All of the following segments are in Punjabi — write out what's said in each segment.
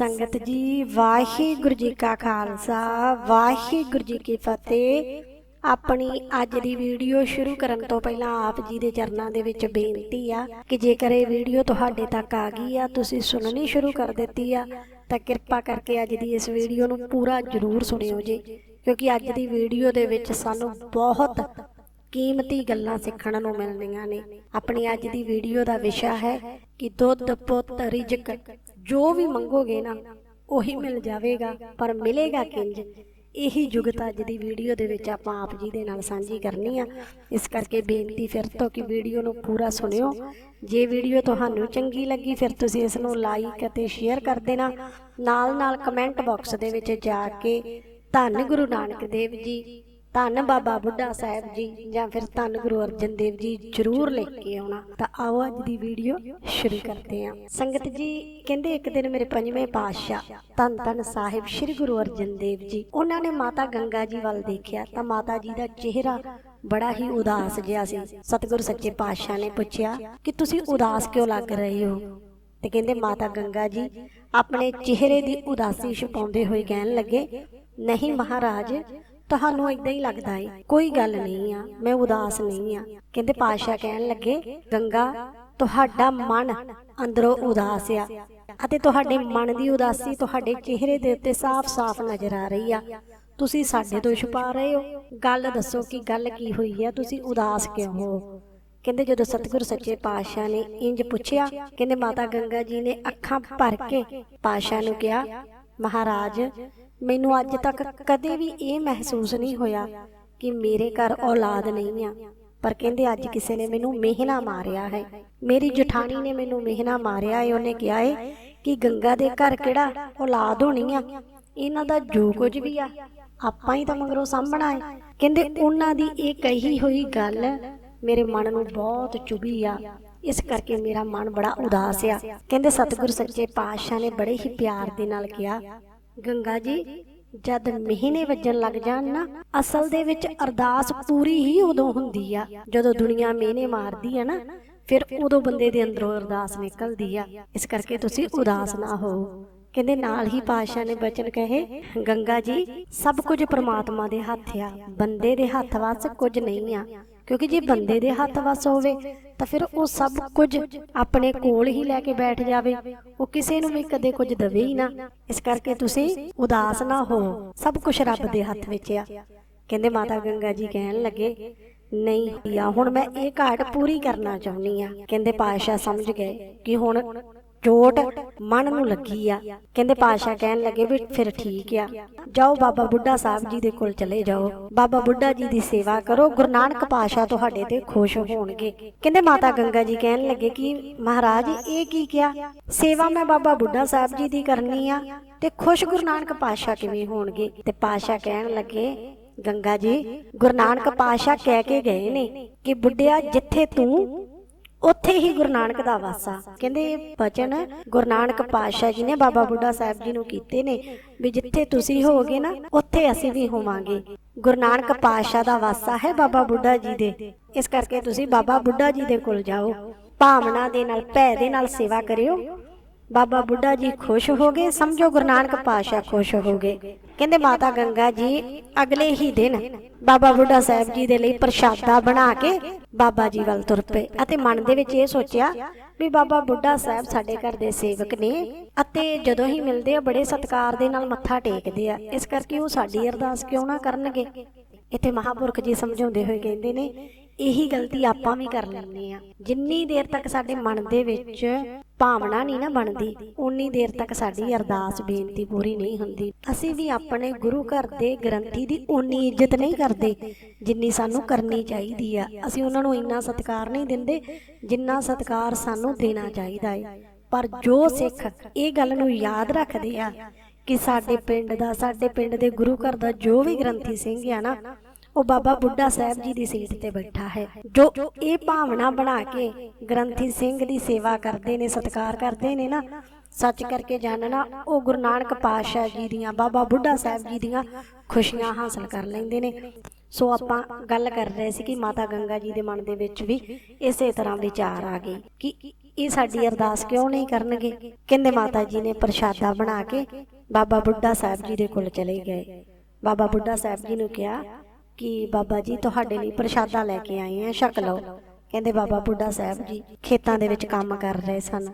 ਸੰਗਤ ਜੀ, ਵਾਹਿਗੁਰੂ ਜੀ ਕਾ ਖਾਲਸਾ, ਵਾਹਿਗੁਰੂ ਜੀ ਕੀ ਫਤਿਹ। ਆਪਣੀ ਅੱਜ ਦੀ ਵੀਡੀਓ ਸ਼ੁਰੂ ਕਰਨ ਤੋਂ ਪਹਿਲਾਂ ਆਪ ਜੀ ਦੇ ਚਰਨਾਂ ਦੇ ਵਿੱਚ ਬੇਨਤੀ ਆ ਕਿ ਜੇਕਰ ਇਹ ਵੀਡੀਓ ਤੁਹਾਡੇ ਤੱਕ ਆ ਗਈ ਆ, ਤੁਸੀਂ ਸੁਣਨੀ ਸ਼ੁਰੂ ਕਰ ਦਿੱਤੀ ਆ, ਤਾਂ ਕਿਰਪਾ ਕਰਕੇ ਅੱਜ ਦੀ ਇਸ ਵੀਡੀਓ ਨੂੰ ਪੂਰਾ ਜ਼ਰੂਰ ਸੁਣਿਓ ਜੀ। ਕਿਉਂਕਿ ਅੱਜ ਦੀ ਵੀਡੀਓ ਦੇ ਵਿੱਚ ਸਾਨੂੰ ਬਹੁਤ ਕੀਮਤੀ ਗੱਲਾਂ ਸਿੱਖਣ ਨੂੰ ਮਿਲਦੀਆਂ ਨੇ। ਆਪਣੀ ਅੱਜ ਦੀ ਵੀਡੀਓ ਦਾ ਵਿਸ਼ਾ ਹੈ ਕਿ ਦੁੱਧ ਪੁੱਤ ਰਿਜਕ। ਜੋ ਵੀ ਮੰਗੋਗੇ ਨਾ, ਉਹੀ ਮਿਲ ਜਾਵੇਗਾ, ਪਰ ਮਿਲੇਗਾ ਕਿੰਜ? ਇਹੀ ਜੁਗਤ ਅੱਜ ਦੀ ਵੀਡੀਓ ਦੇ ਵਿੱਚ ਆਪਾਂ ਆਪ ਜੀ ਦੇ ਨਾਲ ਸਾਂਝੀ ਕਰਨੀ ਆ। ਇਸ ਕਰਕੇ ਬੇਨਤੀ ਫਿਰ ਤੋਂ ਕਿ ਵੀਡੀਓ ਨੂੰ ਪੂਰਾ ਸੁਣਿਓ। ਜੇ ਵੀਡੀਓ ਤੁਹਾਨੂੰ ਚੰਗੀ ਲੱਗੀ, ਫਿਰ ਤੁਸੀਂ ਇਸ ਨੂੰ ਲਾਈਕ ਅਤੇ ਸ਼ੇਅਰ ਕਰ ਦੇਣਾ। ਨਾਲ ਨਾਲ ਕਮੈਂਟ ਬਾਕਸ ਦੇ ਵਿੱਚ ਜਾ ਕੇ ਧੰਨ ਗੁਰੂ ਨਾਨਕ ਦੇਵ ਜੀ ਧੰਨ ਬਾਬਾ ਬੁੱਢਾ ਸਾਹਿਬ ਜੀ ਜਾਂ ਫਿਰ ਧੰਨ ਗੁਰੂ ਅਰਜਨ ਦੇਵ ਜੀ ਜਰੂਰ ਲਿਖ ਕੇ ਆਉਣਾ। ਤਾਂ ਆਓ ਅੱਜ ਦੀ ਵੀਡੀਓ ਸ਼ੁਰੂ ਕਰਦੇ ਹਾਂ। ਸੰਗਤ ਜੀ, ਕਹਿੰਦੇ ਇੱਕ ਦਿਨ ਮੇਰੇ ਪੰਜਵੇਂ ਪਾਤਸ਼ਾਹ ਧੰਨ ਧੰਨ ਸਾਹਿਬ ਸ੍ਰੀ ਗੁਰੂ ਅਰਜਨ ਦੇਵ ਜੀ, ਉਹਨਾਂ ਨੇ ਮਾਤਾ ਗੰਗਾ ਜੀ ਵੱਲ ਦੇਖਿਆ ਤਾਂ ਮਾਤਾ ਜੀ ਦਾ ਚਿਹਰਾ ਬੜਾ ਹੀ ਉਦਾਸ ਜਿਹਾ ਸੀ। ਸਤਿਗੁਰੂ ਸੱਚੇ ਪਾਤਸ਼ਾਹ ਨੇ ਪੁੱਛਿਆ ਕਿ ਤੁਸੀਂ ਉਦਾਸ ਕਿਉਂ ਲੱਗ ਰਹੇ ਹੋ? ਤੇ ਕਹਿੰਦੇ ਮਾਤਾ ਗੰਗਾ ਜੀ ਆਪਣੇ ਚਿਹਰੇ ਦੀ ਉਦਾਸੀ ਛੁਪਾਉਂਦੇ ਹੋਏ ਕਹਿਣ ਲੱਗੇ, ਨਹੀਂ ਮਹਾਰਾਜ ਤੁਹਾਨੂੰ ਇਦਾਂ ਹੀ ਲੱਗਦਾ ਏ, ਕੋਈ ਗੱਲ ਨਹੀਂ ਆ, ਮੈਂ ਉਦਾਸ ਨਹੀਂ ਆ। ਕਹਿੰਦੇ ਪਾਸ਼ਾ ਕਹਿਣ ਲੱਗੇ, ਗੰਗਾ, ਤੁਹਾਡਾ ਮਨ ਅੰਦਰੋਂ ਉਦਾਸ ਆ ਅਤੇ ਤੁਹਾਡੇ ਮਨ ਦੀ ਉਦਾਸੀ ਤੁਹਾਡੇ ਚਿਹਰੇ ਦੇ ਉੱਤੇ ਸਾਫ਼-ਸਾਫ਼ ਨਜ਼ਰ ਆ ਰਹੀ ਆ। ਤੁਸੀਂ ਸਾਡੇ ਤੋਂ ਛੁਪਾ ਰਹੇ ਹੋ। ਗੱਲ ਦੱਸੋ ਕਿ ਗੱਲ ਕੀ ਹੋਈ ਆ? ਤੁਸੀਂ ਉਦਾਸ ਕਿਉਂ ਹੋ? ਕਹਿੰਦੇ ਜਦੋਂ ਸਤਿਗੁਰ ਸੱਚੇ ਪਾਤਸ਼ਾਹ ਨੇ ਇੰਜ ਪੁੱਛਿਆ, ਕਹਿੰਦੇ ਮਾਤਾ ਗੰਗਾ ਜੀ ਨੇ ਅੱਖਾਂ ਭਰ ਕੇ ਪਾਤਸ਼ਾਹ ਨੂੰ ਕਿਹਾ ਮਹਾਰਾਜ, ਮੈਨੂੰ ਅੱਜ ਤੱਕ ਕਦੇ ਵੀ ਇਹ ਮਹਿਸੂਸ ਨਹੀਂ ਹੋਇਆ ਕਿ ਮੇਰੇ ਘਰ ਔਲਾਦ ਨਹੀਂ ਆ। ਪਰ ਕਹਿੰਦੇ ਅੱਜ ਕਿਸੇ ਨੇ ਮੈਨੂੰ ਮਿਹਣਾ ਮਾਰਿਆ ਹੈ। ਮੇਰੀ ਜਠਾਣੀ ਨੇ ਮੈਨੂੰ ਮਿਹਣਾ ਮਾਰਿਆ ਹੈ। ਉਹਨੇ ਕਿਹਾ ਹੈ ਕਿ ਗੰਗਾ ਦੇ ਘਰ ਕਿਹੜਾ ਔਲਾਦ ਹੋਣੀ ਆ? ਇਹਨਾਂ ਦਾ ਜੋ ਕੁਝ ਵੀ ਆ, ਆਪਾਂ ਹੀ ਤਾਂ ਮਗਰੋਂ ਸਾਂਭਣਾ ਹੈ। ਕਹਿੰਦੇ ਉਹਨਾਂ ਦੀ ਇਹ ਕਹੀ ਹੋਈ ਗੱਲ ਮੇਰੇ ਮਨ ਨੂੰ ਬਹੁਤ ਚੁਭੀ ਆ। ਇਸ ਕਰਕੇ ਮੇਰਾ ਮਨ ਬੜਾ ਉਦਾਸ ਆ। ਕਹਿੰਦੇ ਸਤਿਗੁਰ ਸੱਚੇ ਪਾਤਸ਼ਾਹ ਨੇ ਬੜੇ ਹੀ ਪਿਆਰ ਦੇ ਨਾਲ ਕਿਹਾ, ਗੰਗਾ ਜੀ, ਜਦ ਮਹੀਨੇ ਵੱਜਣ ਲੱਗ ਜਾਣ ਨਾ, ਅਸਲ ਦੇ ਵਿੱਚ ਅਰਦਾਸ ਪੂਰੀ ਹੀ ਉਦੋਂ ਹੁੰਦੀ ਆ। ਜਦੋਂ ਦੁਨੀਆ ਮਿਹਨੇ ਮਾਰਦੀ ਆ ਨਾ, ਫਿਰ ਉਦੋਂ ਬੰਦੇ ਦੇ ਅੰਦਰੋਂ ਅਰਦਾਸ ਨਿਕਲਦੀ ਆ। ਇਸ ਕਰਕੇ ਤੁਸੀਂ ਉਦਾਸ ਨਾ ਹੋ। ਕਹਿੰਦੇ ਨਾਲ ਹੀ ਪਾਸ਼ਾ ਨੇ ਬਚਨ ਕਹੇ, ਗੰਗਾ ਜੀ, ਸਭ ਕੁਝ ਪ੍ਰਮਾਤਮਾ ਦੇ ਹੱਥ ਆ। ਬੰਦੇ ਦੇ ਹੱਥ ਵੱਸ ਕੁਝ ਨਹੀਂ ਆ। ਕਿਉਂਕਿ ਜੇ ਬੰਦੇ ਦੇ ਹੱਥ ਵੱਸ ਹੋਵੇ ਤਾਂ ਫਿਰ ਉਹ ਸਭ ਕੁਝ ਆਪਣੇ ਕੋਲ ਹੀ ਲੈ ਕੇ ਬੈਠ ਜਾਵੇ। ਉਹ ਕਿਸੇ ਨੂੰ ਵੀ ਕਦੇ ਕੁਝ ਦਵੇ ਹੀ ਨਾ। ਇਸ ਕਰਕੇ ਤੁਸੀਂ ਉਦਾਸ ਨਾ ਹੋ ਸਭ ਕੁਝ ਰੱਬ ਦੇ ਹੱਥ ਵਿੱਚ ਆ। ਕਹਿੰਦੇ ਮਾਤਾ ਗੰਗਾ ਜੀ ਕਹਿਣ ਲੱਗੇ ਨਹੀਂ ਆ ਹੁਣ ਮੈਂ ਇਹ ਘਾਟ ਪੂਰੀ ਕਰਨਾ ਚਾਹੁੰਦੀ ਆ। ਕਹਿੰਦੇ ਪਾਸ਼ਾ ਸਮਝ ਗਏ ਕਿ ਹੁਣ ਚੋਟ ਮਨ ਨੂੰ ਲੱਗੀ ਆ। ਕਹਿੰਦੇ ਪਾਸ਼ਾ ਕਹਿਣ ਲੱਗੇ ਵੀ ਫਿਰ ਠੀਕ ਆ। ਜਾਓ ਬਾਬਾ ਬੁੱਢਾ ਸਾਹਿਬ ਜੀ ਦੇ ਕੋਲ ਚਲੇ ਜਾਓ। ਬਾਬਾ ਬੁੱਢਾ ਜੀ ਦੀ ਸੇਵਾ ਕਰੋ। ਗੁਰੂ ਨਾਨਕ ਪਾਸ਼ਾ ਤੁਹਾਡੇ ਤੇ ਖੁਸ਼ ਹੋਣਗੇ। ਕਹਿੰਦੇ ਮਾਤਾ ਗੰਗਾ ਜੀ ਕਹਿਣ ਲੱਗੇ ਕਿ ਮਹਾਰਾਜ, ਇਹ ਕੀ ਕਿਹਾ? ਸੇਵਾ ਮੈਂ ਬਾਬਾ ਬੁੱਢਾ ਸਾਹਿਬ ਜੀ ਦੀ ਕਰਨੀ ਆ ਤੇ ਖੁਸ਼ ਗੁਰੂ ਨਾਨਕ ਪਾਸ਼ਾ ਕਿਵੇਂ ਹੋਣਗੇ? ਤੇ ਪਾਸ਼ਾ ਕਹਿਣ ਲੱਗੇ, ਗੰਗਾ ਜੀ, ਗੁਰੂ ਨਾਨਕ ਪਾਸ਼ਾ ਕਹਿ ਕੇ ਗਏ ਨੇ ਕਿ ਬੁੱਢਿਆ, ਜਿੱਥੇ ਤੂੰ ਉੱਥੇ ਹੀ ਗੁਰੂ ਨਾਨਕ ਦਾ ਵਾਸਾ। ਕਹਿੰਦੇ ਬਚਨ ਗੁਰੂ ਨਾਨਕ ਪਾਤਸ਼ਾਹ ਜੀ ਨੇ ਬਾਬਾ ਬੁੱਢਾ ਸਾਹਿਬ ਜੀ ਨੂੰ ਕੀਤੇ ਨੇ ਵੀ ਜਿੱਥੇ ਤੁਸੀਂ ਹੋਗੇ ਨਾ, ਉੱਥੇ ਅਸੀਂ ਵੀ ਹੋਵਾਂਗੇ। ਗੁਰੂ ਨਾਨਕ ਪਾਤਸ਼ਾਹ ਦਾ ਵਾਸਾ ਹੈ ਬਾਬਾ ਬੁੱਢਾ ਜੀ ਦੇ। ਇਸ ਕਰਕੇ ਤੁਸੀਂ ਬਾਬਾ ਬੁੱਢਾ ਜੀ ਦੇ ਕੋਲ ਜਾਓ। ਭਾਵਨਾ ਦੇ ਨਾਲ, ਭੈ ਦੇ ਨਾਲ ਸੇਵਾ ਕਰਿਓ। ਬਾਬਾ ਬੁੱਢਾ ਜੀ ਖੁਸ਼ ਹੋ ਗਏ ਸਮਝੋ ਗੁਰੂ ਨਾਨਕ ਪਾਤਸ਼ਾਹ ਖੁਸ਼ ਹੋ ਗਏ ਕਹਿੰਦੇ ਮਾਤਾ ਗੰਗਾ ਜੀ, ਅਗਲੇ ਹੀ ਦਿਨ ਬਾਬਾ ਬੁੱਢਾ ਸਾਹਿਬ ਜੀ ਦੇ ਲਈ ਪ੍ਰਸ਼ਾਦਾ ਬਣਾ ਕੇ ਬਾਬਾ ਜੀ ਵੱਲ ਤੁਰ ਪਏ ਅਤੇ ਮਨ ਦੇ ਵਿੱਚ ਇਹ ਸੋਚਿਆ ਵੀ ਬਾਬਾ ਬੁੱਢਾ ਸਾਹਿਬ ਸਾਡੇ ਘਰ ਦੇ ਸੇਵਕ ਨੇ ਅਤੇ ਜਦੋਂ ਹੀ ਮਿਲਦੇ ਆ ਬੜੇ ਸਤਿਕਾਰ ਦੇ ਨਾਲ ਮੱਥਾ ਟੇਕਦੇ ਆ, ਇਸ ਕਰਕੇ ਉਹ ਸਾਡੀ ਅਰਦਾਸ ਕਿਉਂ ਨਾ ਕਰਨਗੇ? ਇੱਥੇ ਮਹਾਪੁਰਖ ਜੀ ਸਮਝਾਉਂਦੇ ਹੋਏ ਕਹਿੰਦੇ ਨੇ ਇਹੀ ਗਲਤੀ ਆਪਾਂ ਵੀ ਕਰ ਲੈਂਦੇ ਆ। ਜਿੰਨੀ ਦੇਰ ਤੱਕ ਸਾਡੇ ਮਨ ਦੇ ਵਿੱਚ ਭਾਵਨਾ ਨਹੀਂ ਨਾ ਬਣਦੀ ਉਨੀ ਦੇਰ ਤੱਕ ਸਾਡੀ ਅਰਦਾਸ, ਬੇਨਤੀ ਪੂਰੀ ਨਹੀਂ ਹੁੰਦੀ। ਅਸੀਂ ਵੀ ਆਪਣੇ ਗੁਰੂ ਘਰ ਦੇ ਗ੍ਰੰਥੀ ਦੀ ਉਨੀ ਇੱਜ਼ਤ ਨਹੀਂ ਕਰਦੇ ਜਿੰਨੀ ਸਾਨੂੰ ਕਰਨੀ ਚਾਹੀਦੀ ਆ। ਅਸੀਂ ਉਹਨਾਂ ਨੂੰ ਇੰਨਾ ਸਤਿਕਾਰ ਨਹੀਂ ਦਿੰਦੇ ਜਿੰਨਾ ਸਤਿਕਾਰ ਸਾਨੂੰ ਦੇਣਾ ਚਾਹੀਦਾ ਹੈ ਪਰ ਜੋ ਸਿੱਖ ਇਹ ਗੱਲ ਨੂੰ ਯਾਦ ਰੱਖਦੇ ਆ ਕਿ ਸਾਡੇ ਪਿੰਡ ਦਾ, ਸਾਡੇ ਪਿੰਡ ਦੇ ਗੁਰੂ ਘਰ ਦਾ ਜੋ ਵੀ ਗ੍ਰੰਥੀ ਸਿੰਘ ਆ ਨਾ ਉਹ ਬਾਬਾ ਬੁੱਢਾ ਸਾਹਿਬ ਜੀ ਦੀ ਸੀਟ ਤੇ ਬੈਠਾ ਹੈ, ਜੋ ਇਹ ਭਾਵਨਾ ਬਣਾ ਕੇ ਗ੍ਰੰਥੀ ਸਿੰਘ ਦੀ ਸੇਵਾ ਕਰਦੇ ਨੇ, ਸਤਿਕਾਰ ਕਰਦੇ ਨੇ ਨਾ, ਸੱਚ ਕਰਕੇ ਜਾਣਨਾ ਉਹ ਗੁਰੂ ਨਾਨਕ ਪਾਤਸ਼ਾਹ ਜੀ ਦੀਆਂ, ਬਾਬਾ ਬੁੱਢਾ ਸਾਹਿਬ ਜੀ ਦੀਆਂ ਖੁਸ਼ੀਆਂ ਹਾਸਲ ਕਰ ਲੈਂਦੇ ਨੇ। ਸੋ ਆਪਾਂ ਗੱਲ ਕਰ ਰਹੇ ਸੀ ਕਿ ਮਾਤਾ ਗੰਗਾ ਜੀ ਦੇ ਮਨ ਦੇ ਵਿੱਚ ਵੀ ਇਸੇ ਤਰ੍ਹਾਂ ਵਿਚਾਰ ਆ ਗਏ ਕਿ ਇਹ ਸਾਡੀ ਅਰਦਾਸ ਕਿਉਂ ਨਹੀਂ ਕਰਨਗੇ? ਕਹਿੰਦੇ ਮਾਤਾ ਜੀ ਨੇ ਪ੍ਰਸ਼ਾਦਾ ਬਣਾ ਕੇ ਬਾਬਾ ਬੁੱਢਾ ਸਾਹਿਬ ਜੀ ਦੇ ਕੋਲ ਚਲੇ ਗਏ। ਬਾਬਾ ਬੁੱਢਾ ਸਾਹਿਬ ਜੀ ਨੂੰ ਕਿਹਾ ਕਿ ਬਾਬਾ ਜੀ, ਤੁਹਾਡੇ ਲਈ ਪ੍ਰਸ਼ਾਦਾ ਲੈ ਕੇ ਆਏ ਆ ਛਕ ਲਓ। ਕਹਿੰਦੇ ਬਾਬਾ ਬੁੱਢਾ ਸਾਹਿਬ ਜੀ, ਖੇਤਾਂ ਦੇ ਵਿੱਚ ਕੰਮ ਕਰ ਰਹੇ ਸਨ।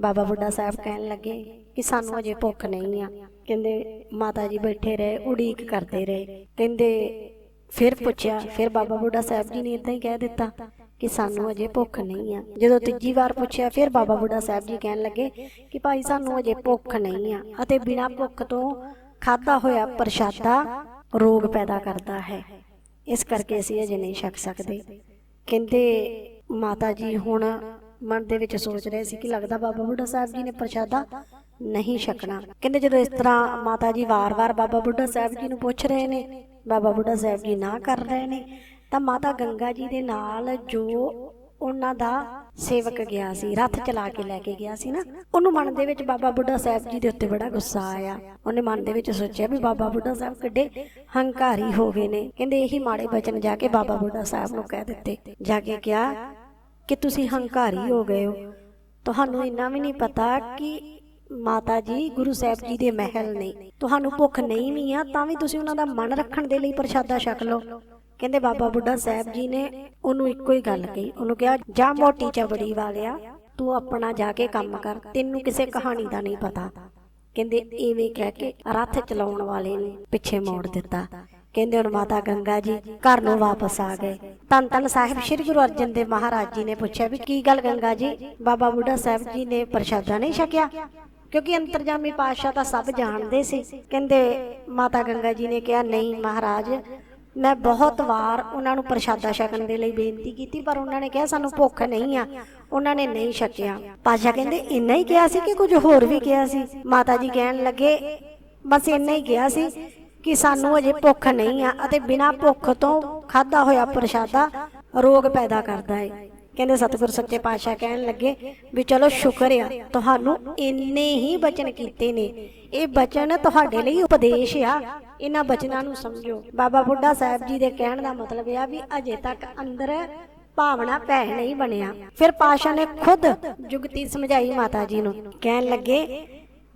ਬਾਬਾ ਬੁੱਢਾ ਸਾਹਿਬ ਕਹਿਣ ਲੱਗੇ ਕਿ ਸਾਨੂੰ ਅਜੇ ਭੁੱਖ ਨਹੀਂ ਆ। ਕਹਿੰਦੇ ਮਾਤਾ ਜੀ ਬੈਠੇ ਰਹੇ, ਉਡੀਕ ਕਰਦੇ ਰਹੇ। ਕਹਿੰਦੇ ਫਿਰ ਪੁੱਛਿਆ, ਫਿਰ ਬਾਬਾ ਬੁੱਢਾ ਸਾਹਿਬ ਜੀ ਨੇ ਇਦਾਂ ਹੀ ਕਹਿ ਦਿੱਤਾ ਕਿ ਸਾਨੂੰ ਅਜੇ ਭੁੱਖ ਨਹੀਂ ਆ। ਜਦੋਂ ਤੀਜੀ ਵਾਰ ਪੁੱਛਿਆ, ਫਿਰ ਬਾਬਾ ਬੁੱਢਾ ਸਾਹਿਬ ਜੀ ਕਹਿਣ ਲੱਗੇ ਕਿ ਭਾਈ ਸਾਨੂੰ ਅਜੇ ਭੁੱਖ ਨਹੀਂ ਆ ਅਤੇ ਬਿਨਾਂ ਭੁੱਖ ਤੋਂ ਖਾਦਾ ਹੋਇਆ ਪ੍ਰਸ਼ਾਦਾ ਰੋਗ ਪੈਦਾ ਕਰਦਾ ਹੈ। ਇਸ ਕਰਕੇ ਅਸੀਂ ਅਜੇ ਨਹੀਂ ਛਕ ਸਕਦੇ। ਕਹਿੰਦੇ ਮਾਤਾ ਜੀ ਹੁਣ ਮਨ ਦੇ ਵਿੱਚ ਸੋਚ ਰਹੇ ਸੀ ਕਿ ਲੱਗਦਾ ਬਾਬਾ ਬੁੱਢਾ ਸਾਹਿਬ ਜੀ ਨੇ ਪ੍ਰਸ਼ਾਦਾ ਨਹੀਂ ਛਕਣਾ। ਕਹਿੰਦੇ ਜਦੋਂ ਇਸ ਤਰ੍ਹਾਂ ਮਾਤਾ ਜੀ ਵਾਰ-ਵਾਰ ਬਾਬਾ ਬੁੱਢਾ ਸਾਹਿਬ ਜੀ ਨੂੰ ਪੁੱਛ ਰਹੇ ਨੇ, ਬਾਬਾ ਬੁੱਢਾ ਸਾਹਿਬ ਜੀ ਨਾ ਕਰ ਰਹੇ ਨੇ, ਤਾਂ ਮਾਤਾ ਗੰਗਾ ਜੀ ਦੇ ਨਾਲ ਜੋ ਉਹਨਾਂ ਦਾ ਸੇਵਕ ਗਿਆ ਸੀ ਰੱਥ ਚਲਾ ਕੇ ਲੈ ਕੇ ਗਿਆ ਸੀ ਨਾ। ਉਹਨੂੰ ਮਨ ਦੇ ਵਿੱਚ ਬਾਬਾ ਬੁੱਢਾ ਸਾਹਿਬ ਜੀ ਦੇ ਉੱਤੇ ਬੜਾ ਗੁੱਸਾ ਆਇਆ। ਉਹਨੇ ਮਨ ਦੇ ਵਿੱਚ ਸੋਚਿਆ ਵੀ ਬਾਬਾ ਬੁੱਢਾ ਸਾਹਿਬ ਕਿੱਡੇ ਹੰਕਾਰੀ ਹੋ ਗਏ ਨੇ। ਕਹਿੰਦੇ ਇਹੀ ਮਾੜੇ ਬਚਨ ਜਾ ਕੇ ਬਾਬਾ ਬੁੱਢਾ ਸਾਹਿਬ ਨੂੰ ਕਹਿ ਦਿੱਤੇ। ਜਾ ਕੇ ਕਿਹਾ ਕਿ ਤੁਸੀਂ ਹੰਕਾਰੀ ਹੋ ਗਏ ਹੋ। ਤੁਹਾਨੂੰ ਇੰਨਾ ਵੀ ਨਹੀਂ ਪਤਾ ਕਿ ਮਾਤਾ ਜੀ ਗੁਰੂ ਸਾਹਿਬ ਜੀ ਦੇ ਮਹਿਲ ਨੇ। ਤੁਹਾਨੂੰ ਭੁੱਖ ਨਹੀਂ ਵੀ ਆ ਤਾਂ ਵੀ ਤੁਸੀਂ ਉਹਨਾਂ ਦਾ ਮਨ ਰੱਖਣ ਦੇ ਲਈ ਪ੍ਰਸ਼ਾਦਾ ਛਕ ਲਓ। ਕਹਿੰਦੇ ਬਾਬਾ ਬੁੱਢਾ ਸਾਹਿਬ ਜੀ ਨੇ ਉਹਨੂੰ ਇੱਕੋ ਹੀ ਗੱਲ ਕਹੀ। ਉਹਨੂੰ ਕਿਹਾ, ਜਾ ਮੋਟੀ ਚਬੜੀ ਵਾਲਿਆ, ਤੂੰ ਆਪਣਾ ਜਾ ਕੇ ਕੰਮ ਕਰ, ਤੈਨੂੰ ਕਿਸੇ ਕਹਾਣੀ ਦਾ ਨਹੀਂ ਪਤਾ। ਕਹਿੰਦੇ ਐਵੇਂ ਕਹਿ ਕੇ ਰੱਥ ਚਲਾਉਣ ਵਾਲੇ ਨੇ ਪਿੱਛੇ ਮੋੜ ਦਿੱਤਾ। ਕਹਿੰਦੇ ਹੁਣ ਮਾਤਾ ਗੰਗਾ ਜੀ ਘਰ ਨੂੰ ਵਾਪਸ ਆ ਗਏ। ਧੰਨ ਧੰਨ ਸਾਹਿਬ, ਸ੍ਰੀ ਗੁਰੂ ਅਰਜਨ ਦੇਵ ਮਹਾਰਾਜ ਜੀ ਨੇ ਪੁੱਛਿਆ ਵੀ ਕੀ ਗੱਲ ਗੰਗਾ ਜੀ? ਬਾਬਾ ਬੁੱਢਾ ਸਾਹਿਬ ਜੀ ਨੇ ਪ੍ਰਸ਼ਾਦਾ ਨਹੀਂ ਛਕਿਆ? ਕਿਉਂਕਿ ਅੰਤਰਜਾਮੀ ਪਾਤਸ਼ਾਹ ਤਾਂ ਸਭ ਜਾਣਦੇ ਸੀ। ਕਹਿੰਦੇ ਮਾਤਾ ਗੰਗਾ ਜੀ ਨੇ ਕਿਹਾ, ਨਹੀਂ ਮਹਾਰਾਜ ਮੈਂ ਬਹੁਤ ਵਾਰ ਉਹਨਾਂ ਨੂੰ ਪ੍ਰਸ਼ਾਦਾ ਛਕਣ ਦੇ ਲਈ ਬੇਨਤੀ ਕੀਤੀ, ਪਰ ਉਹਨਾਂ ਨੇ ਕਿਹਾ ਸਾਨੂੰ ਭੁੱਖ ਨਹੀਂ ਆ। ਉਹਨਾਂ ਨੇ ਨਹੀਂ ਛਕਿਆ। ਪਾਸ਼ਾ ਕਹਿੰਦੇ, ਇੰਨਾ ਹੀ ਕਿਹਾ ਸੀ ਕਿ ਕੁਝ ਹੋਰ ਵੀ ਕਿਹਾ ਸੀ? ਮਾਤਾ ਜੀ ਕਹਿਣ ਲੱਗੇ, ਬਸ ਇੰਨਾ ਹੀ ਕਿਹਾ ਸੀ ਕਿ ਸਾਨੂੰ ਅਜੇ ਭੁੱਖ ਨਹੀਂ ਆ ਅਤੇ ਬਿਨਾਂ ਭੁੱਖ ਤੋਂ ਖਾਦਾ ਹੋਇਆ ਪ੍ਰਸ਼ਾਦਾ ਰੋਗ ਪੈਦਾ ਕਰਦਾ ਹੈ ਕਹਿੰਦੇ ਸਤਿਗੁਰ ਸੱਚੇ ਪਾਤਸ਼ਾਹ ਕਹਿਣ ਲੱਗੇ ਵੀ ਚਲੋ ਸ਼ੁਕਰ ਆ, ਤੁਹਾਨੂੰ ਇੰਨੇ ਹੀ ਬਚਨ ਕੀਤੇ ਨੇ। ਇਹ ਬਚਨ ਤੁਹਾਡੇ ਲਈ ਉਪਦੇਸ਼ ਆ। ਇਹਨਾਂ ਬਚਨਾਂ ਨੂੰ ਸਮਝੋ। ਬਾਬਾ ਬੁੱਢਾ ਸਾਹਿਬ ਜੀ ਦੇ ਕਹਿਣ ਦਾ ਮਤਲਬ ਇਹ ਆ ਵੀ ਅਜੇ ਤੱਕ ਅੰਦਰ ਭਾਵਨਾ ਪੈ ਨਹੀਂ ਬਣਿਆ। ਫਿਰ ਪਾਸ਼ਾ ਨੇ ਖੁਦ ਜੁਗਤੀ ਸਮਝਾਈ ਮਾਤਾ ਜੀ ਨੂੰ। ਕਹਿਣ ਲੱਗੇ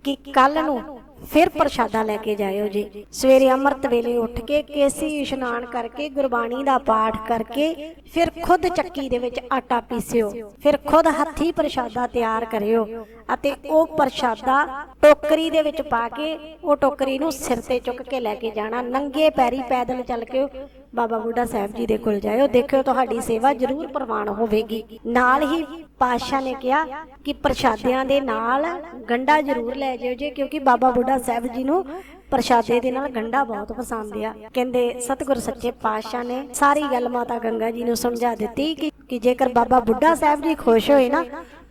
ਕਿ ਕੱਲ ਨੂੰ ਫਿਰ ਪ੍ਰਸ਼ਾਦਾ ਲੈ ਕੇ ਜਾਇਓ ਜੀ। ਸਵੇਰੇ ਅੰਮ੍ਰਿਤ ਵੇਲੇ ਉੱਠ ਕੇ ਕੇਸੀ ਇਸ਼ਨਾਨ ਕਰਕੇ, ਗੁਰਬਾਣੀ ਦਾ ਪਾਠ ਕਰਕੇ, ਫਿਰ ਖੁਦ ਚੱਕੀ ਦੇ ਵਿੱਚ ਆਟਾ ਪੀਸਿਓ। ਫਿਰ ਖੁਦ ਹੱਥੀ ਪ੍ਰਸ਼ਾਦਾ ਤਿਆਰ ਕਰਿਓ ਅਤੇ ਉਹ ਪ੍ਰਸ਼ਾਦਾ ਟੋਕਰੀ ਦੇ ਵਿੱਚ ਪਾ ਕੇ, ਉਹ ਟੋਕਰੀ ਨੂੰ ਸਿਰ ਤੇ ਚੁੱਕ ਕੇ ਲੈ ਕੇ ਜਾਣਾ। ਨੰਗੇ ਪੈਰੀ ਪੈਦਲ ਚੱਲ ਕੇ ਬਾਬਾ ਬੁੱਢਾ ਸਾਹਿਬ ਜੀ ਦੇ ਕੋਲ ਜਾਇਓ। ਦੇਖਿਓ ਤੁਹਾਡੀ ਸੇਵਾ ਜ਼ਰੂਰ ਪ੍ਰਵਾਨ ਹੋਵੇਗੀ। ਨਾਲ ਹੀ ਪਾਤਸ਼ਾਹ ਨੇ ਕਿਹਾ ਕਿ ਪ੍ਰਸ਼ਾਦਿਆਂ ਦੇ ਨਾਲ ਗੰਡਾ ਜ਼ਰੂਰ ਲੈ ਜਾਇਓ ਜੇ, ਕਿਉਂਕਿ ਬਾਬਾ ਬੁੱਢਾ ਸਾਹਿਬ ਜੀ ਨੂੰ ਪ੍ਰਸ਼ਾਦੇ ਦੇ ਨਾਲ ਗੰਡਾ ਬਹੁਤ ਪਸੰਦ ਆ। ਕਹਿੰਦੇ, ਸਤਿਗੁਰ ਸੱਚੇ ਪਾਤਸ਼ਾਹ ਨੇ ਸਾਰੀ ਗੱਲ ਮਾਤਾ ਗੰਗਾ ਜੀ ਨੂੰ ਸਮਝਾ ਦਿੱਤੀ ਕਿ ਕਿ ਜੇਕਰ ਬਾਬਾ ਬੁੱਢਾ ਸਾਹਿਬ ਜੀ ਖੁਸ਼ ਹੋਏ ਨਾ,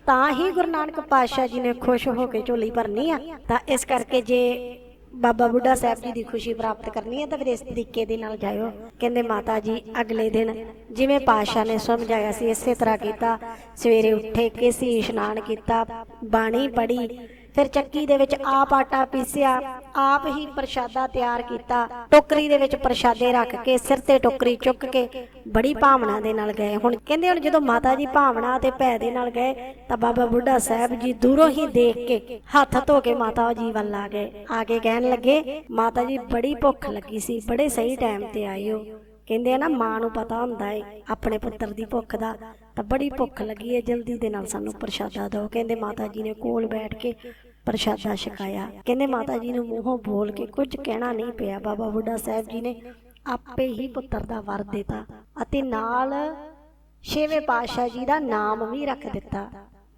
ਤਾਂ ਹੀ ਗੁਰੂ ਨਾਨਕ ਪਾਤਸ਼ਾਹ ਜੀ ਨੇ ਖੁਸ਼ ਹੋ ਕੇ ਝੋਲੀ ਭਰਨੀ ਆ। ਤਾਂ ਇਸ ਕਰਕੇ ਜੇ ਬਾਬਾ ਬੁੱਢਾ ਸਾਹਿਬ ਜੀ ਦੀ ਖੁਸ਼ੀ ਪ੍ਰਾਪਤ ਕਰਨੀ ਹੈ ਤਾਂ ਫਿਰ ਇਸ ਤਰੀਕੇ ਦੇ ਨਾਲ ਜਾਇਓ। ਕਹਿੰਦੇ, ਮਾਤਾ ਜੀ, ਅਗਲੇ ਦਿਨ ਜਿਵੇਂ ਪਾਸ਼ਾ ਨੇ ਸਮਝਾਇਆ ਸੀ, ਇਸੇ ਤਰ੍ਹਾਂ ਕੀਤਾ। ਸਵੇਰੇ ਉੱਠੇ ਕੇਸੀ ਇਸ਼ਨਾਨ ਕੀਤਾ, ਬਾਣੀ ਪੜ੍ਹੀ। ਫਿਰ ਚੱਕੀ ਦੇ ਵਿੱਚ ਆਪ ਆਟਾ ਪੀਸਿਆ, ਆਪ ਹੀ ਪ੍ਰਸ਼ਾਦਾ ਤਿਆਰ ਕੀਤਾ। ਟੋਕਰੀ ਦੇ ਵਿੱਚ ਪ੍ਰਸ਼ਾਦੇ ਰੱਖ ਕੇ ਸਿਰ ਤੇ ਟੋਕਰੀ ਚੁੱਕ ਕੇ ਬੜੀ ਭਾਵਨਾ ਦੇ ਨਾਲ ਗਏ। ਹੁਣ ਕਹਿੰਦੇ ਹੁਣ ਜਦੋਂ ਮਾਤਾ ਜੀ ਭਾਵਨਾ ਤੇ ਭੈ ਦੇ ਨਾਲ ਗਏ, ਤਾਂ ਬਾਬਾ ਬੁੱਢਾ ਸਾਹਿਬ ਜੀ ਦੂਰੋਂ ਹੀ ਦੇਖ ਕੇ ਹੱਥ ਧੋ ਕੇ ਮਾਤਾ ਜੀ ਵੱਲ ਆ ਗਏ। ਆ ਕੇ ਕਹਿਣ ਲੱਗੇ, ਮਾਤਾ ਜੀ ਬੜੀ ਭੁੱਖ ਲੱਗੀ ਸੀ, ਬੜੇ ਸਹੀ ਟਾਈਮ ਤੇ ਆਏ ਹੋ। ਕਹਿੰਦੇ ਆ ਨਾ, ਮਾਂ ਨੂੰ ਪਤਾ ਹੁੰਦਾ ਏ, ਆਪਣੇ ਪੁੱਤਰ ਦੀ ਭੁੱਖ ਦਾ। ਤਾਂ ਬੜੀ ਭੁੱਖ ਲੱਗੀ ਏ ਜਲਦੀ ਦੇ ਨਾਲ ਸਾਨੂੰ ਪ੍ਰਸ਼ਾਦਾ ਦਿਓ। ਕਹਿੰਦੇ ਮਾਤਾ ਜੀ ਨੇ ਕੋਲ ਬੈਠ ਕੇ ਪ੍ਰਸ਼ਾਦਾ ਛਕਾਇਆ। ਕਹਿੰਦੇ ਮਾਤਾ ਜੀ ਨੂੰ ਮੂੰਹੋਂ ਬੋਲ ਕੇ ਕੁਝ ਕਹਿਣਾ ਨਹੀਂ ਪਿਆ। ਬਾਬਾ ਬੁੱਢਾ ਸਾਹਿਬ ਜੀ ਨੇ ਆਪੇ ਹੀ ਪੁੱਤਰ ਦਾ ਵਰ ਦਿੱਤਾ ਅਤੇ ਨਾਲ ਛੇਵੇਂ ਪਾਤਸ਼ਾਹ ਜੀ ਦਾ ਨਾਮ ਵੀ ਰੱਖ ਦਿੱਤਾ।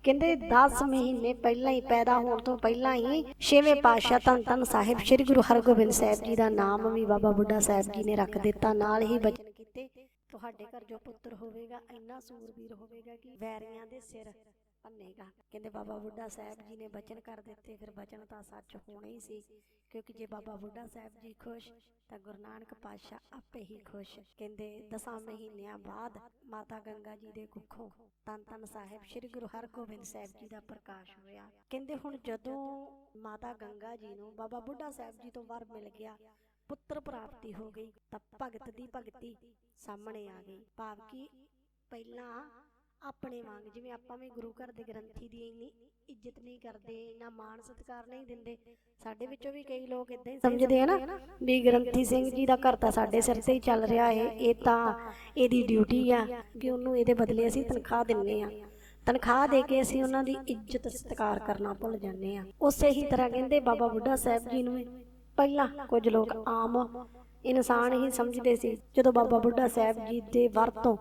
ਕਹਿੰਦੇ 10 ਮਹੀਨੇ ਪਹਿਲਾਂ ਹੀ ਪੈਦਾ ਹੋਣ ਤੋਂ ਪਹਿਲਾਂ ਹੀ ਛੇਵੇਂ ਪਾਤਸ਼ਾਹ ਧੰਨ ਧੰਨ ਸਾਹਿਬ ਸ੍ਰੀ ਗੁਰੂ ਹਰਗੋਬਿੰਦ ਸਾਹਿਬ ਜੀ ਦਾ ਨਾਮ ਵੀ ਬਾਬਾ ਬੁੱਢਾ ਸਾਹਿਬ ਜੀ ਨੇ ਰੱਖ ਦਿੱਤਾ। ਨਾਲ ਹੀ ਬਚਨ ਕੀਤੇ, ਤੁਹਾਡੇ ਘਰ ਜੋ ਪੁੱਤਰ ਹੋਵੇਗਾ, ਇੰਨਾ ਸੂਰਬੀਰ ਹੋਵੇਗਾ ਕਿ ਵੈਰੀਆਂ ਦੇ ਸਿਰ ਭੰਨੇਗਾ ਕਹਿੰਦੇ ਬਾਬਾ ਬੁੱਢਾ ਸਾਹਿਬ ਜੀ ਨੇ ਬਚਨ ਕਰ ਦਿੱਤੇ, ਫਿਰ ਬਚਨ ਤਾਂ ਸੱਚ ਹੋਣਾ ਹੀ ਸੀ। ਕਿਉਂਕਿ ਜੇ ਬਾਬਾ ਬੁੱਢਾ ਸਾਹਿਬ ਜੀ ਖੁਸ਼, ਤਾਂ ਗੁਰੂ ਨਾਨਕ ਪਾਤਸ਼ਾਹ ਆਪੇ ਹੀ ਖੁਸ਼। ਕਹਿੰਦੇ ਦਸਾਂ ਮਹੀਨਿਆਂ ਬਾਅਦ ਮਾਤਾ ਗੰਗਾ ਜੀ ਦੇ ਕੁੱਖੋਂ ਤਨ ਤਨ ਸਾਹਿਬ ਸ੍ਰੀ ਗੁਰੂ ਹਰਗੋਬਿੰਦ ਸਾਹਿਬ ਜੀ ਦਾ ਪ੍ਰਕਾਸ਼ ਹੋਇਆ। ਕਹਿੰਦੇ ਹੁਣ ਜਦੋਂ ਮਾਤਾ ਗੰਗਾ ਜੀ ਨੂੰ ਬਾਬਾ ਬੁੱਢਾ ਸਾਹਿਬ ਜੀ ਤੋਂ ਵਰ ਮਿਲ ਗਿਆ, ਪੁੱਤਰ ਪ੍ਰਾਪਤੀ ਹੋ ਗਈ, ਤਾਂ ਭਗਤ ਦੀ ਭਗਤੀ ਸਾਹਮਣੇ ਆ ਗਈ। ਭਾਵ ਕਿ ਪਹਿਲਾਂ ਆਪਣੇ ਵਾਂਗ, ਜਿਵੇਂ ਆਪਾਂ ਵੀ ਗੁਰੂ ਘਰ ਦੇ ਗ੍ਰੰਥੀ ਦੀ ਇੰਨੀ ਇੱਜ਼ਤ ਨਹੀਂ ਕਰਦੇ, ਇੰਨਾ ਮਾਣ ਸਤਿਕਾਰ ਨਹੀਂ ਦਿੰਦੇ, ਸਾਡੇ ਵਿੱਚੋਂ ਵੀ ਕਈ ਲੋਕ ਇਦਾਂ ਹੀ ਸਮਝਦੇ ਆ ਨਾ ਵੀ ਗ੍ਰੰਥੀ ਸਿੰਘ ਜੀ ਦਾ ਘਰ ਤਾਂ ਸਾਡੇ ਸਿਰ ਤੇ ਹੀ ਚੱਲ ਰਿਹਾ ਏ, ਇਹ ਤਾਂ ਇਹਦੀ ਡਿਊਟੀ ਆ ਕਿ ਉਹਨੂੰ ਇਹਦੇ ਬਦਲੇ ਅਸੀਂ ਤਨਖਾਹ ਦਿੰਨੇ ਆ। ਤਨਖਾਹ ਦੇ ਕੇ ਅਸੀਂ ਉਹਨਾਂ ਦੀ ਇੱਜ਼ਤ ਸਤਿਕਾਰ ਕਰਨਾ ਭੁੱਲ ਜਾਂਦੇ ਆ। ਉਸੇ ਹੀ ਤਰ੍ਹਾਂ ਕਹਿੰਦੇ ਬਾਬਾ ਬੁੱਢਾ ਸਾਹਿਬ ਜੀ ਨੂੰ ਪਹਿਲਾਂ ਕੁਝ ਲੋਕ ਆਮ ਇਨਸਾਨ ਹੀ ਸਮਝਦੇ ਸੀ, ਜਦੋਂ ਬਾਬਾ ਬੁੱਢਾ ਸਾਹਿਬ ਜੀ ਦੇ ਵਰ ਤੋਂ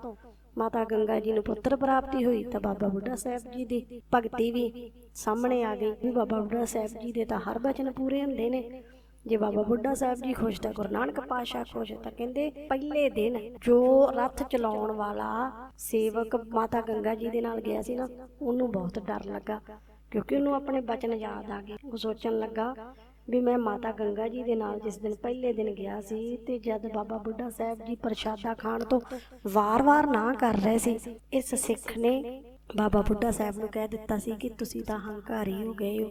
ਮਾਤਾ ਗੰਗਾ ਜੀ ਨੂੰ ਪੁੱਤਰ ਪ੍ਰਾਪਤੀ ਹੋਈ ਤਾਂ ਬਾਬਾ ਬੁੱਢਾ ਸਾਹਿਬ ਜੀ ਦੀ ਭਗਤੀ ਵੀ ਸਾਹਮਣੇ ਆ ਗਈ। ਵੀ ਬਾਬਾ ਬੁੱਢਾ ਸਾਹਿਬ ਜੀ ਦੇ ਤਾਂ ਹਰ ਬਚਨ ਪੂਰੇ ਹੁੰਦੇ ਨੇ। ਜੇ ਬਾਬਾ ਬੁੱਢਾ ਸਾਹਿਬ ਜੀ ਖੁਸ਼ ਤਾਂ ਗੁਰੂ ਨਾਨਕ ਪਾਤਸ਼ਾਹ ਖੁਸ਼ ਤਾਂ ਕਹਿੰਦੇ, ਪਹਿਲੇ ਦਿਨ ਜੋ ਰੱਥ ਚਲਾਉਣ ਵਾਲਾ ਸੇਵਕ ਮਾਤਾ ਗੰਗਾ ਜੀ ਦੇ ਨਾਲ ਗਿਆ ਸੀ ਨਾ, ਉਹਨੂੰ ਬਹੁਤ ਡਰ ਲੱਗਾ। ਕਿਉਂਕਿ ਉਹਨੂੰ ਆਪਣੇ ਬਚਨ ਯਾਦ ਆ ਗਏ। ਉਹ ਸੋਚਣ ਲੱਗਾ ਵੀ ਮੈਂ ਮਾਤਾ ਗੰਗਾ ਜੀ ਦੇ ਨਾਲ ਜਿਸ ਦਿਨ ਪਹਿਲੇ ਦਿਨ ਗਿਆ ਸੀ ਤੇ ਜਦ ਬਾਬਾ ਬੁੱਢਾ ਸਾਹਿਬ ਜੀ ਪ੍ਰਸ਼ਾਦਾ ਖਾਣ ਤੋਂ ਵਾਰ-ਵਾਰ ਨਾ ਕਰ ਰਹੇ ਸੀ, ਇਸ ਸਿੱਖ ਨੇ ਬਾਬਾ ਬੁੱਢਾ ਸਾਹਿਬ ਨੂੰ ਕਹਿ ਦਿੱਤਾ ਸੀ ਕਿ ਤੁਸੀਂ ਤਾਂ ਹੰਕਾਰੀ ਹੋ ਗਏ ਹੋ।